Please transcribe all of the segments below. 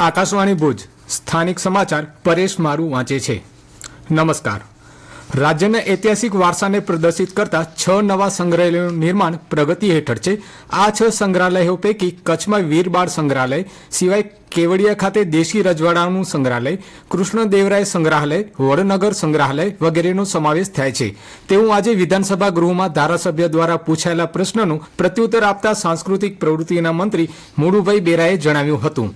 આકાશવાણી ભુજ, સ્થાનિક સમાચાર પરેશ મારું વાંચે છે. નમસ્કાર. રાજ્યના ઐતિહાસિક વારસાને પ્રદર્શિત કરતા છ નવા સંગ્રહાલયોનું નિર્માણ પ્રગતિ હેઠળ છે. આ છ સંગ્રહાલયો પૈકી કચ્છમાં વીરબાળ સંગ્રહાલય, સિવાય કેવડિયા ખાતે દેશી રજવાડાનું સંગ્રહાલય, કૃષ્ણદેવરાય સંગ્રહાલય, વડનગર સંગ્રહાલય વગેરેનો સમાવેશ થાય છે. તેવું આજે વિધાનસભા ગૃહમાં ધારાસભ્ય દ્વારા પૂછાયેલા પ્રશ્નનું પ્રત્યુત્તર આપતા સાંસ્કૃતિક પ્રવૃત્તિના મંત્રી મુળુભાઈ બેરાએ જણાવ્યું હતું.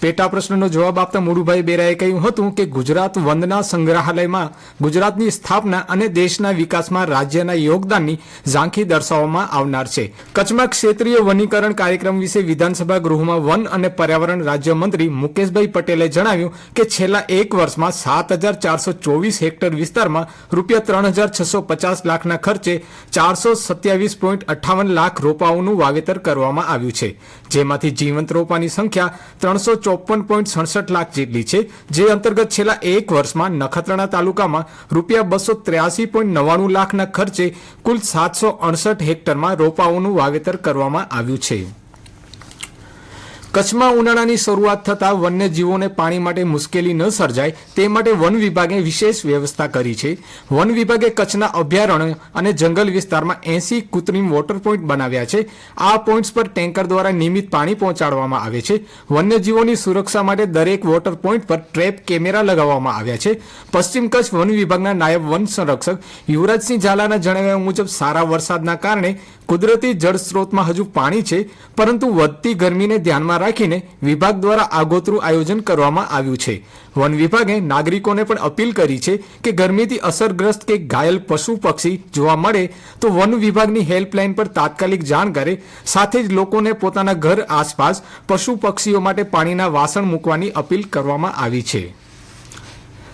પેટા પ્રશ્નનો જવાબ આપતા મુળુભાઈ બેરાએ કહ્યું હતું કે ગુજરાત વંદના સંગ્રહાલયમાં, ગુજરાતની સ્થાપના અને દેશના વિકાસમાં રાજ્યના યોગદાનની ઝાંખી દર્શાવવામાં આવનાર છે. કચ્છમાં ક્ષેત્રીય વનીકરણ કાર્યક્રમ વિશે વિધાનસભા ગૃહમાં વન અને પર્યાવરણ રાજ્યમંત્રી મુકેશભાઈ પટેલે જણાવ્યું કે છેલ્લા એક વર્ષમાં સાત હજાર ચારસો ચોવીસ હેક્ટર વિસ્તારમાં રૂપિયા ત્રણ હજાર છસો પચાસ લાખના ખર્ચે ચારસો સત્યાવીસ પોઈન્ટ અઠ્ઠાવન લાખ રોપાઓનું વાવેતર કરવામાં આવ્યું છે. જેમાંથી જીવંત રોપાની સંખ્યા ત્રણસો ચોપન પોઈન્ટ સડસઠ લાખ જેટલી છે, જે અંતર્ગત છેલ્લા એક વર્ષમાં નખત્રાણા તાલુકામાં રૂપિયા બસો ત્ર્યાસી પોઈન્ટ નવ્વાણું લાખના ખર્ચે કુલ સાતસો અડસઠ હેક્ટરમાં રોપાઓનું વાવેતર કરવામાં આવ્યું છે. કચ્છમાં ઉનાળાની શરૂઆત થતાં વન્યજીવોને પાણી માટે મુશ્કેલી ન સર્જાય તે માટે વન વિભાગે વિશેષ વ્યવસ્થા કરી છે. વન વિભાગે કચ્છના અભયારણ્ય અને જંગલ વિસ્તારમાં એસી કૃત્રિમ વોટર પોઈન્ટ બનાવ્યા છે. આ પોઈન્ટ્સ પર ટેન્કર દ્વારા નિયમિત પાણી પહોંચાડવામાં આવે છે. વન્યજીવોની સુરક્ષા માટે દરેક વોટર પોઈન્ટ પર ટ્રેપ કેમેરા લગાવવામાં આવ્યા છે. પશ્ચિમ કચ્છ વન વિભાગના નાયબ વન સંરક્ષક યુવરાજસિંહ ઝાલાના જણાવ્યા મુજબ સારા વરસાદના કારણે કુદરતી જળ સ્ત્રોતમાં હજુ પાણી છે, પરંતુ વધતી ગરમીને ધ્યાનમાં રાખીને વિભાગ દ્વારા આગોતરું આયોજન કરવામાં આવ્યું છે. વન વિભાગે નાગરિકોને પણ અપીલ કરી છે કે ગરમીથી અસરગ્રસ્ત કે ઘાયલ પશુ પક્ષી જોવા મળે તો વન વિભાગની હેલ્પલાઇન પર તાત્કાલિક જાણ કરે, સાથે જ લોકોને પોતાના ઘર આસપાસ પશુ પક્ષીઓ માટે પાણીના વાસણ મૂકવાની અપીલ કરવામાં આવી છે.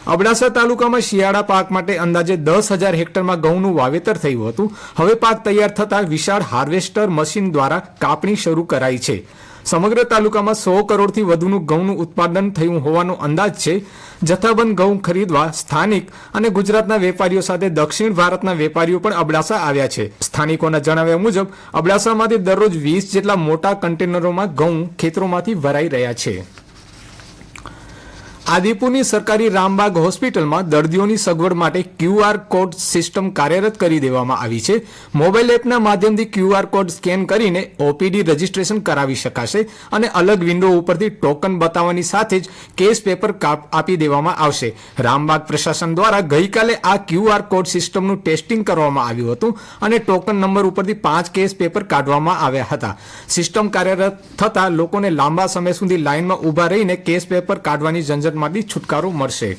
અબડાસા તાલુકામાં શિયાળા પાક માટે અંદાજે દસ હજાર હેક્ટરમાં ઘઉંનું વાવેતર થયું હતું. હવે પાક તૈયાર થતાં વિશાળ હાર્વેસ્ટર મશીન દ્વારા કાપણી શરૂ કરાઈ છે. સમગ્ર તાલુકામાં સો કરોડથી વધુનું ઘઉંનું ઉત્પાદન થયું હોવાનો અંદાજ છે. જથ્થાબંધ ઘઉં ખરીદવા સ્થાનિક અને ગુજરાતના વેપારીઓ સાથે દક્ષિણ ભારતના વેપારીઓ પણ અબડાસા આવ્યા છે. સ્થાનિકોના જણાવ્યા મુજબ, અબડાસામાંથી દરરોજ વીસ જેટલા મોટા કન્ટેનરોમાં ઘઉં ખેતરોમાંથી ભરાઈ રહ્યા છે. આદિપુરની સરકારી રામબાગ હોસ્પિટલમાં દર્દીઓની સગવડ માટે ક્યુઆર કોડ સિસ્ટમ કાર્યરત કરી દેવામાં આવી છે. મોબાઈલ એપના માધ્યમથી ક્યુઆર કોડ સ્કેન કરીને ઓપીડી રજીસ્ટ્રેશન કરાવી શકાશે અને અલગ વિન્ડો ઉપરથી ટોકન બતાવવાની સાથે જ કેસ પેપર આપી દેવામાં આવશે. રામબાગ પ્રશાસન દ્વારા ગઈકાલે આ ક્યુઆર કોડ સિસ્ટમનું ટેસ્ટિંગ કરવામાં આવ્યું હતું અને ટોકન નંબર ઉપરથી પાંચ કેસ પેપર કાઢવામાં આવ્યા હતા. સિસ્ટમ કાર્યરત થતાં લોકોને લાંબા સમય સુધી લાઇનમાં ઊભા રહીને કેસ પેપર કાઢવાની ઝંઝટમાંથી છુટકારો મળશે.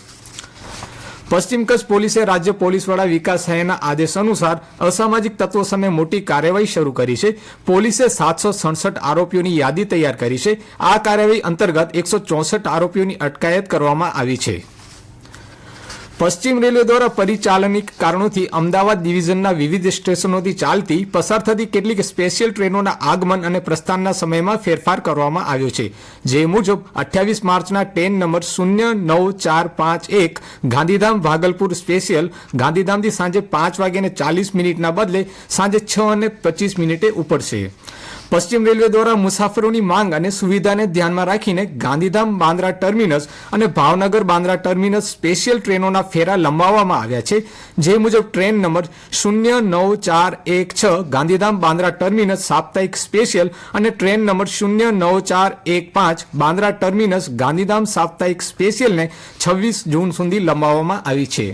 પશ્ચિમ કચ્છ પોલીસે રાજ્ય પોલીસ વડા વિકાસ સહાયના આદેશ અનુસાર અસામાજિક તત્વો સામે મોટી કાર્યવાહી શરૂ કરી છે. પોલીસે સાતસો સડસઠ આરોપીઓની યાદી તૈયાર કરી છે. આ કાર્યવાહી અંતર્ગત એકસો ચોસઠ આરોપીઓની અટકાયત કરવામાં આવી છે. પશ્ચિમ રેલવે દ્વારા પરિચાલનિક કારણોથી અમદાવાદ ડિવિઝનના વિવિધ સ્ટેશનોથી ચાલતી પસાર થતી કેટલીક સ્પેશિયલ ટ્રેનોના આગમન અને પ્રસ્થાનના સમયમાં ફેરફાર કરવામાં આવ્યો છે. જે મુજબ, અઠ્યાવીસ માર્ચના ટ્રેન નંબર શૂન્ય નવ ચાર પાંચ એક ગાંધીધામ ભાગલપુર સ્પેશિયલ ગાંધીધામથી સાંજે પાંચ વાગ્યાને ચાલીસ મિનિટના બદલે સાંજે છ અને પચીસ મિનિટે ઉપડશે. પશ્ચિમ રેલવે દ્વારા મુસાફરોની માંગ અને સુવિધાને ધ્યાનમાં રાખીને ગાંધીધામ બાંદ્રા ટર્મિનસ અને ભાવનગર બાંદ્રા ટર્મિનસ સ્પેશિયલ ટ્રેનોના ફેરા લંબાવવામાં આવ્યા છે. જે મુજબ ટ્રેન નંબર શૂન્ય નવ ચાર એક છ, ગાંધીધામ બાંદ્રા ટર્મિનસ સાપ્તાહિક સ્પેશિયલ અને ટ્રેન નંબર શૂન્ય નવ ચાર એક પાંચ, બાંદ્રા ટર્મિનસ ગાંધીધામ સાપ્તાહિક સ્પેશિયલને છવ્વીસ જૂન સુધી લંબાવવામાં આવી છે.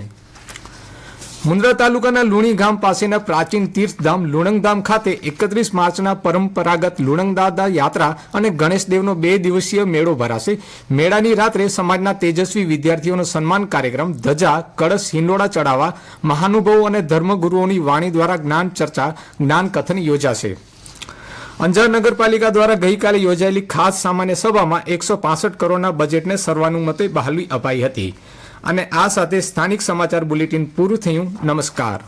મુન્દ્રા તાલુકાના લુણી ગામ પાસેના પ્રાચીન તીર્થધામ લુણંગધામ ખાતે એકત્રીસ માર્ચના પરંપરાગત લુણંગદાદા યાત્રા અને ગણેશદેવનો બે દિવસીય મેળો ભરાશે. મેળાની રાત્રે સમાજના તેજસ્વી વિદ્યાર્થીઓનો સન્માન કાર્યક્રમ, ધજા, કળશ, હિંડોળા ચડાવવા, મહાનુભાવો અને ધર્મગુરુઓની વાણી દ્વારા જ્ઞાન ચર્ચા, જ્ઞાન કથન યોજાશે. અંજાર નગરપાલિકા દ્વારા ગઈકાલે યોજાયેલી ખાસ સામાન્ય સભામાં એકસો કરોડના બજેટને સર્વાનુમતે બહાલી અપાઈ હતી. અને આ સાથે સ્થાનિક સમાચાર બુલેટિન પૂરું થયું. નમસ્કાર.